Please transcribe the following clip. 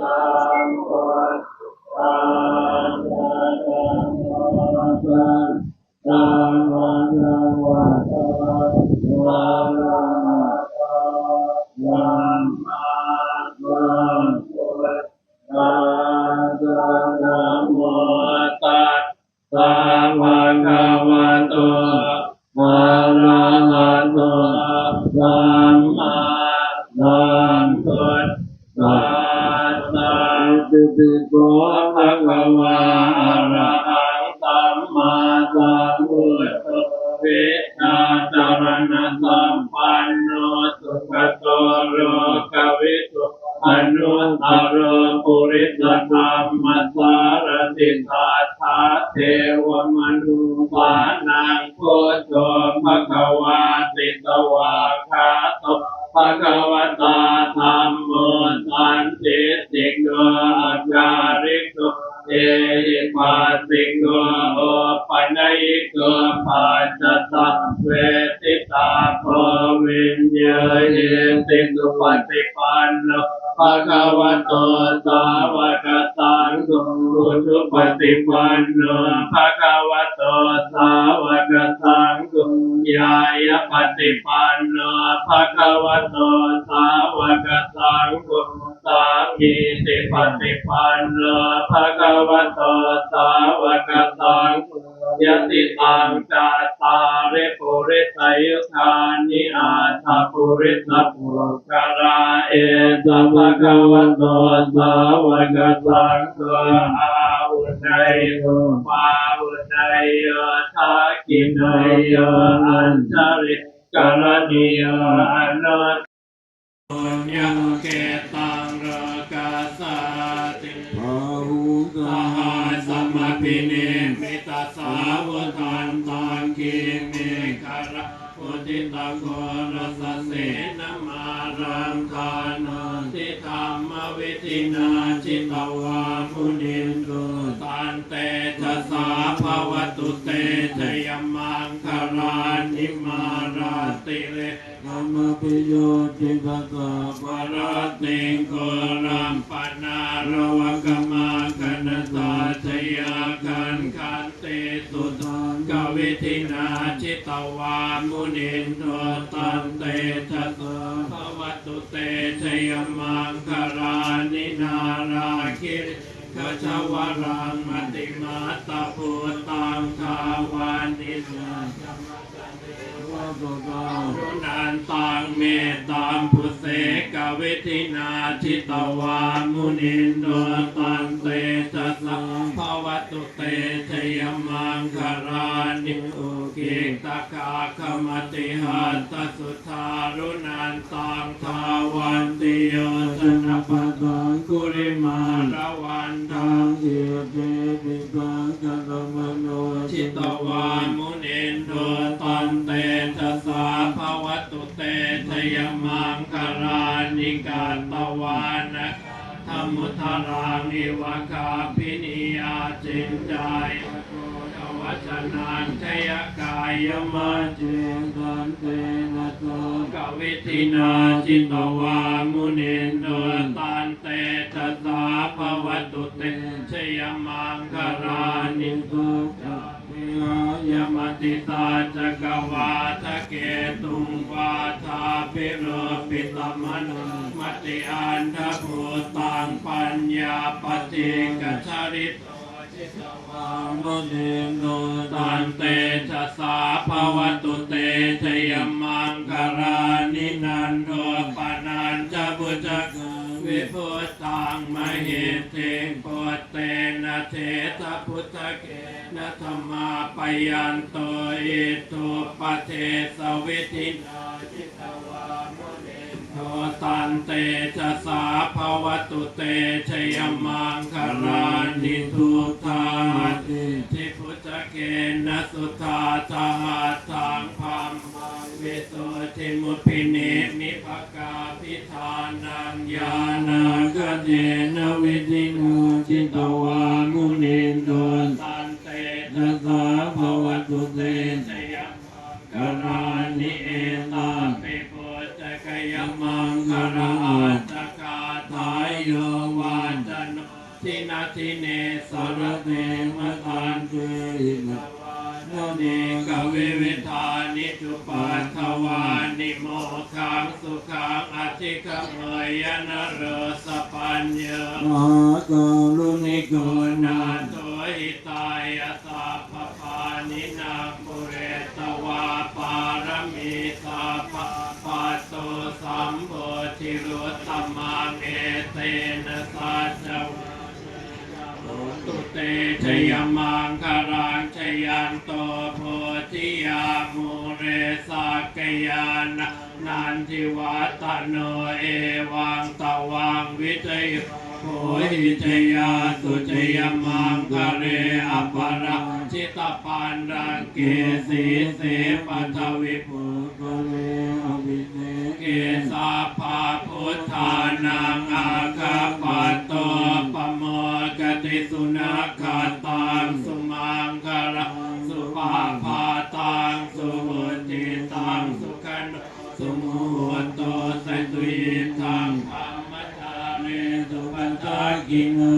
สั ติสาธาเทวมนุสานังโคจภะคะวาติตวาคาโตภะคะวตาธรรมโมสันติสิกโนอาจาริโกเอหิปัสสิโกโอปัญญิโกปัจจตังเวทิตาโพวิญญาเยติสุปฏิปันโน ภะคะวะโตสาวกสังโฆสุปฏิปันโนภะคะวะโตสาวกสังโฆยายปฏิปันโนภะคะวะโตสาวกสังโฆสามีติปฏิปันโนภะคะวะโตสาวกสังโฆยติตังจาตาเริปุริสยุคานิอา ปุริสปุรกราเอตัมภะคะวะโตสาวกสังโฆอาวุนัยโยปาวุนัยโยทักขินัยโยอัญชริกรณีโยอนุตปุญญเกตังราคาสาติพาหุกาหาสัมมาปิเนมิตาสาวทันตังกิเม พุทธิตังโกรสเสนมารังคานันติธรรมวิธินาจิตวามุนินตุตันเตจะสาภวตุเตชยมังคารานิมาราติเลธรรมปิโยติภะกะวรติงโกรัมปนารวกมาคณตาชยา เตสุตังกวิธินาชิตวามุนินโทตันเตชะสะภวตุเตชยมังคารานินาราคิร ขชวรังมติมาตาพุตังทาวานิสาวะโการุนันตังเมตตังพุเสกเวทินาชิตวามุนินโดตันเตจัสสะภวตุเตชยมังคารานิโอเกตกาคมติหันตสุทารุนันตังทาวันติโยชนะปะ ตวามุนินโดตันเตจัสสะภวตุเตชยมังคารานิกาตวานะธรรมุทารังอิวคาพินิยาจินจายโกวัชนังชยกายมัมาจเจตันเตนะโตกวิธินาจิตวามุนินโดตันเตจัสสะภวตุเตชยมังคารานิโกโต ติตาจักวาทะเกตุงวาทาปิโรปิตมโนมติอันทภูตังปัญญาปฏิกัจฉริตจิตวามุนิโนตันเตชะสาภวตุเตชยมังคารานินันโทปัน พุตตังมหิเทงปตเตนะเทตพุทธเกนะธรรมาปยันโตอิทุปเทสวิธินาจิตวามุนิโทตันเตชะสาภวตุเตชยมังคารานิทุกขาติทิพุทธเกนะสุธาทาต เจนะวิธินจิตวามุนินโดตันเตทัสสะภวตุเตชยกรานิเอตาปิปุตตะกยมังคาราอัตตกาทายโยวาานตโนทินาทิเนสารเตมะตันเตหินะ นิโมขังสุขังอธิกเมยนะเรสปัญญามาตาลุนิโกโกนานาโตหิตายาตาปปานินาปุเรตวาปารมีสาปะปัสโตสัมโพธิรุตตมังเอเตนะสัจวะโหตุเตชยมังคารังชยันโตโพธิยามุเรสัก ยานะนันทิวัตโนเอวังตวังวิทยโหหิจยาสุจยมังคะเรอปาราชิตปันรังเกสีเสปัทวิภูกะเลอภิเนเกสาภาพุทธานังอาคา สุขันสุมุตโตสันตุยิทังธรรมทาเรสุปันตากินัง